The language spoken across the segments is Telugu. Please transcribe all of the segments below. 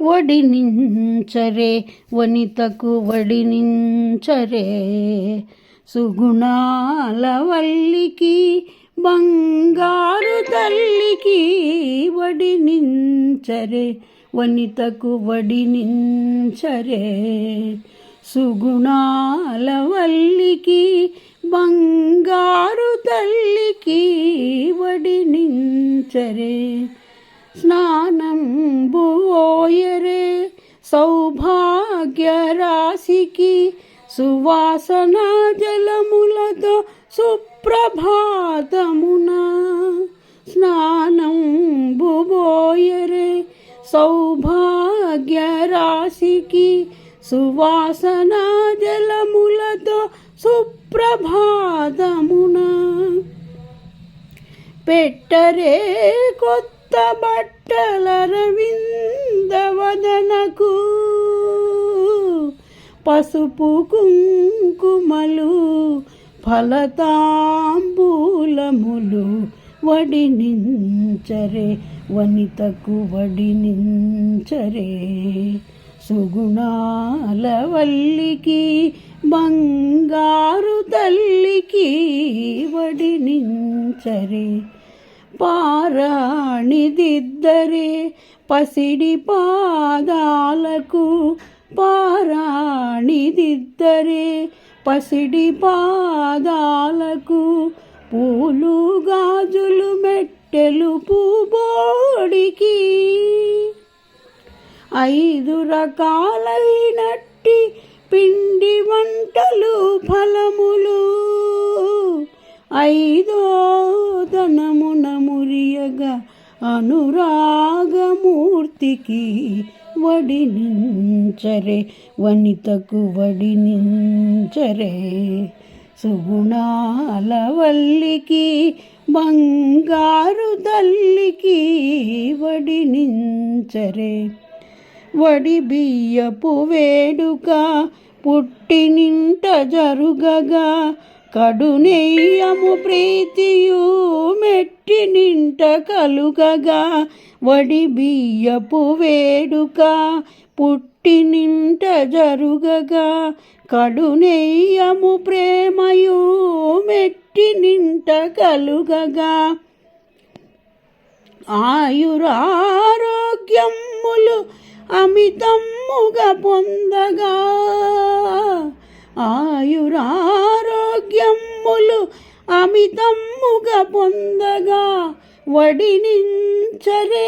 వడినించరే వనితకు వడినించరే సుగుణాల వల్లికి బంగారు తల్లికి వడినించరే వనితకు వడినించరే సుగుణాల వల్లికి బంగారు తల్లికి వడినించరే స్నానం బోయరే సౌభాగ్య రాశికి సువాసన జలములతో సుప్రభాతమున స్నానం బుబోయరే సౌభాగ్య రాశికి సువాసన జలములతో సుప్రభాతమున పెట్టరే కొత్త బట్టల రవిందవదనకు పసుపు కుంకుమలు ఫలతాంబూలములు వడినించరే వనితకు వడినించరే సుగుణాల వల్లికి బంగారు తల్లికి వడినించరే పారాణిదిద్దరే పసిడి పాదాలకు పారాణిదిద్దరే పసిడి పాదాలకు పూలు గాజులు మెట్టెలు పూబోడికి. ఐదు రకాలైనట్టి పిండి వంటలు ఫలములు ఐదో ధనమున మురియగా అనురాగమూర్తికి వడినించరే వనితకు వడినించరే సుగుణాల వల్లికి బంగారు తల్లికి వడినించరే వడి బియ్యపు వేడుక పుట్టినింట జరుగగా కడునెయ్యము ప్రీతియు మెట్టినింట కలుగగా వడి బియ్యపు వేడుక పుట్టినింట జరుగగా. కడునెయ్యము ప్రేమయు మెట్టినింట కలుగగా. ఆయురారోగ్యములు అమితమ్ముగా పొందగా. ఆయురా అమితమ్ముగా పొందగా వడినించరే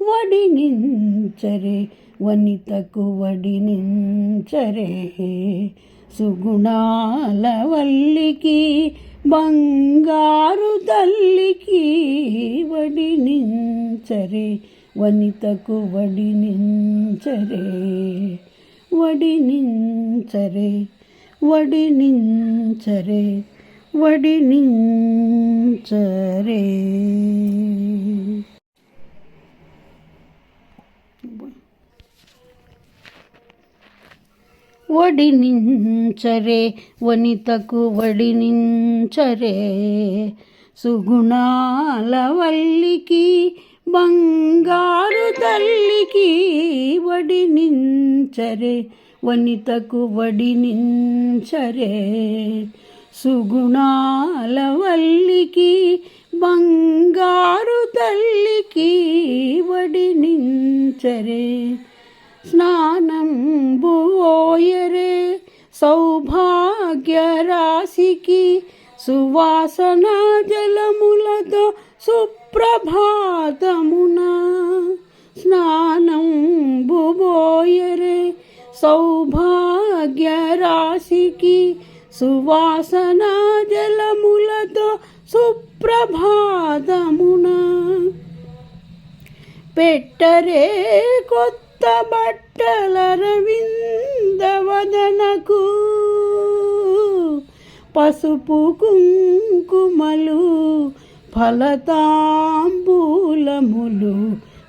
వడినించరే వనితకు వడినించరే సుగుణాల వల్లికి బంగారు తల్లికి వడినించరే వనితకు వడినించరే వడినించరే వడినించరే వడినించరే. వడినించరే వనితకు వడినించరే. సుగుణాల వల్లికి బంగారు తల్లికి వడినించరే వనితకు వడినించరే. సుగుణాల వల్లికి బంగారు తల్లికి వడినించరే స్నానం బోయరే సౌభాగ్య రాశికి సువాసన జలములతో సుప్రభాతమున స్నానం బుబోయరే సౌభాగ్య రాశికి సువాసన జలములతో సుప్రభాతమున పెట్టరే కొత్త బట్టల రవిందవదనకు పసుపు కుంకుమలు ఫలతాంబూలములు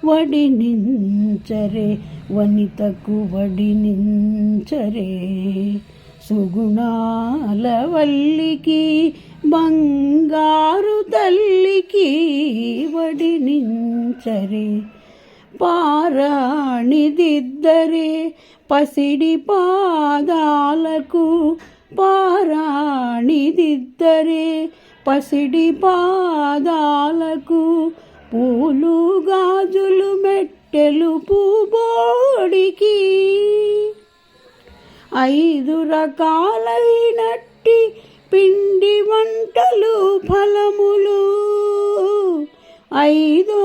వడినించరే వనితకు వడినించరే సుగుణాల వల్లికి బంగారు తల్లికి వడినించరే పారాణిదిద్దరే పసిడి పాదాలకు పారాణిదిద్దరే. పసిడి పాదాలకు పూలు గాజులు మెట్టెలు పూబోడికి ఐదు రకాలైనట్టి పిండి వంటలు ఫలములు. ఐదో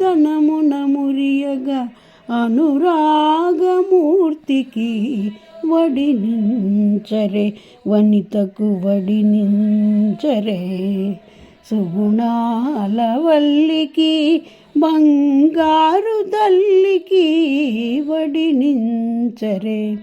ధనమున మురియగా అనురాగమూర్తికి వడినించరే వనితకు వడినించరే సుగుణాల వల్లికి బంగారు తల్లికి వడినించరే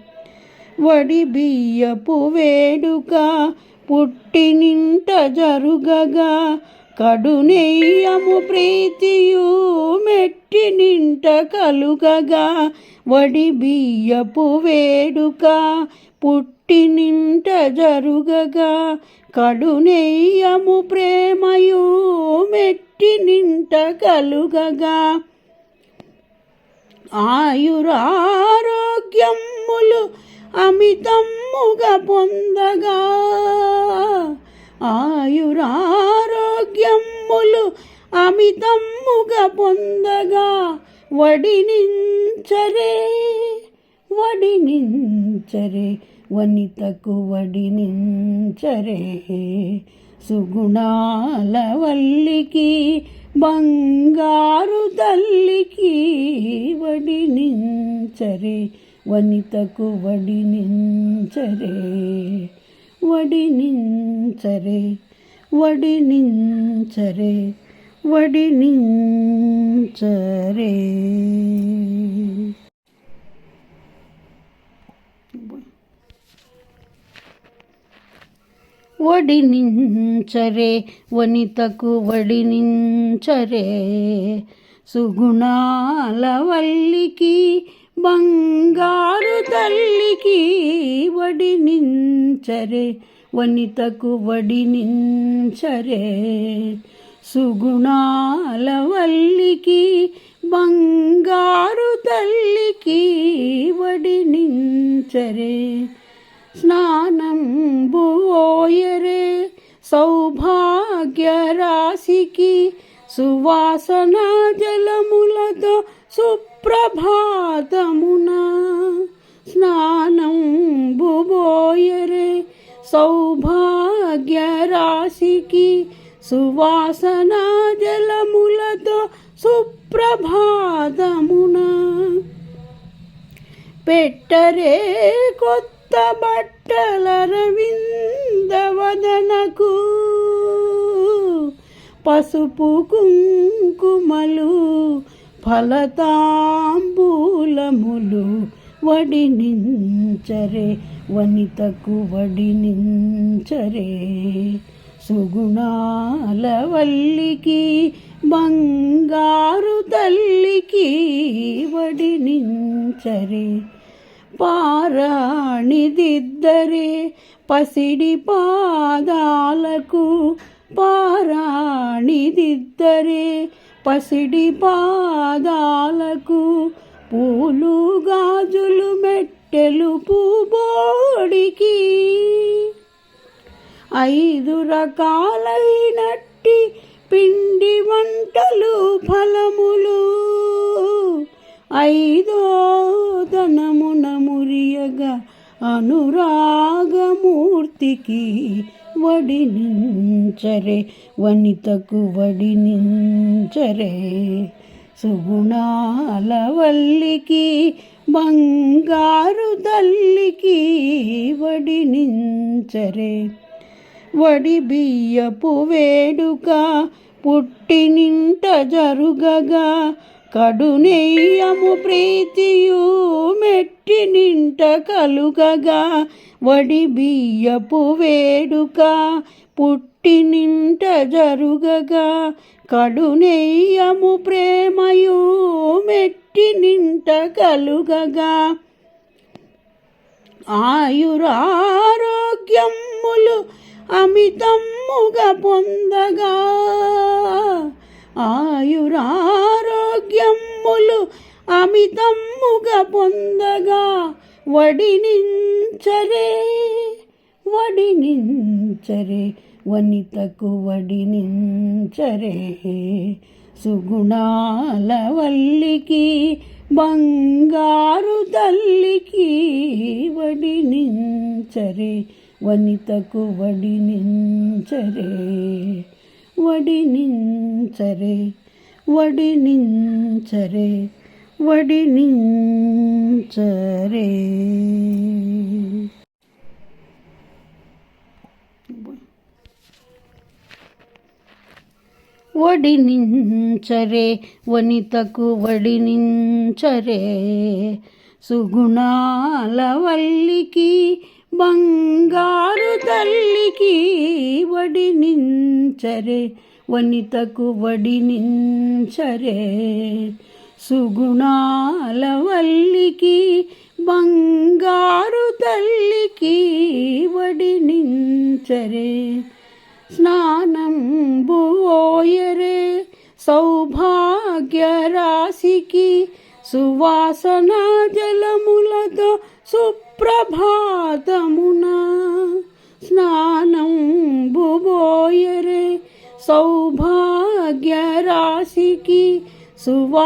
వడి బియ్యపు వేడుక పుట్టినింట జరుగగా. కడునెయ్యము ప్రీతియు మెట్టినింట కలుగగా. వడి బియ్యపు వేడుక పుట్టినింట జరుగగా. కడునెయ్యము ప్రేమయు మెట్టినింట కలుగగా. ఆయురారోగ్యములు అమితమ్ముగా పొందగా. ఆయురారోగ్యములు అమితమ్ముగా పొందగా. వడినించరే వడినించరే వనితకు వడినించరే సుగుణాల వల్లికి బంగారు తల్లికి వడినించరే వనితకు వడినించరే వడినించరే వడినించరే వడినించరే వడినించరే వనితకు వడినించరే సుగుణాల వల్లికి బంగారు తల్లికి వడినించరే వనితకు వడినించరే సుగుణాల వల్లికి బంగారు తల్లికి వడినించరే సువాసన జలములతో సుప్రభాతమున స్నానం బుబోయరే సౌభాగ్య రాశికి సువాసన జలములతో సుప్రభాతమున పెట్టరే కొత్త బట్టల రవిందవదనకు పసుపు కుంకుమలు ఫలతాంబూలములు వడినించరే వనితకు వడినించరే సుగుణాల వల్లికి బంగారు తల్లికి వడినించరే పారాణిదిద్దరే పసిడి పాదాలకు పారాణిదిద్దరే పసిడి పాదాలకు పూలు గాజులు మెట్టెలు పూబోడికి. ఐదు రకాలైనట్టి పిండి వంటలు ఫలములు. ఐదో ధనమున మురియగా అనురాగమూర్తికి వడినించరే వనితకు వడినించరే సుగుణాల వల్లికి బంగారు తల్లికి వడినించరే వడి బియ్యపు వేడుక పుట్టినింట జరుగగా కడునెయ్యము ప్రీతియు మెట్టినింట కలుగగా వడి బియ్యపు వేడుక పుట్టినింట జరుగగా. కడునెయ్యము ప్రేమయు మెట్టినింట కలుగగా. ఆయురారోగ్యములు అమితమ్ముగా పొందగా. ఆయురారోగ్యములు అమితమ్ముగా పొందగా వడినించరే వడినించరే వనితకు వడినించరే. సుగుణాల వల్లికి బంగారు తల్లికి వడినించరే వనితకు వడినించరే నించరే వడి నించరే వడి నించరే. వడి నించరే వనితకు వడి నించరే. సుగుణాల వల్లికి బంగారు తల్లికి వడి నించరే. వనితకు వడినించరే. సుగుణాల వల్లికి బంగారు తల్లికి వడినించరే. స్నానం బోయరే సౌభాగ్య రాశికి సువాసన జలములతో సుప్రభాతమున. స్నానం బుబోయరే సౌభాగ్య రాశికి సువా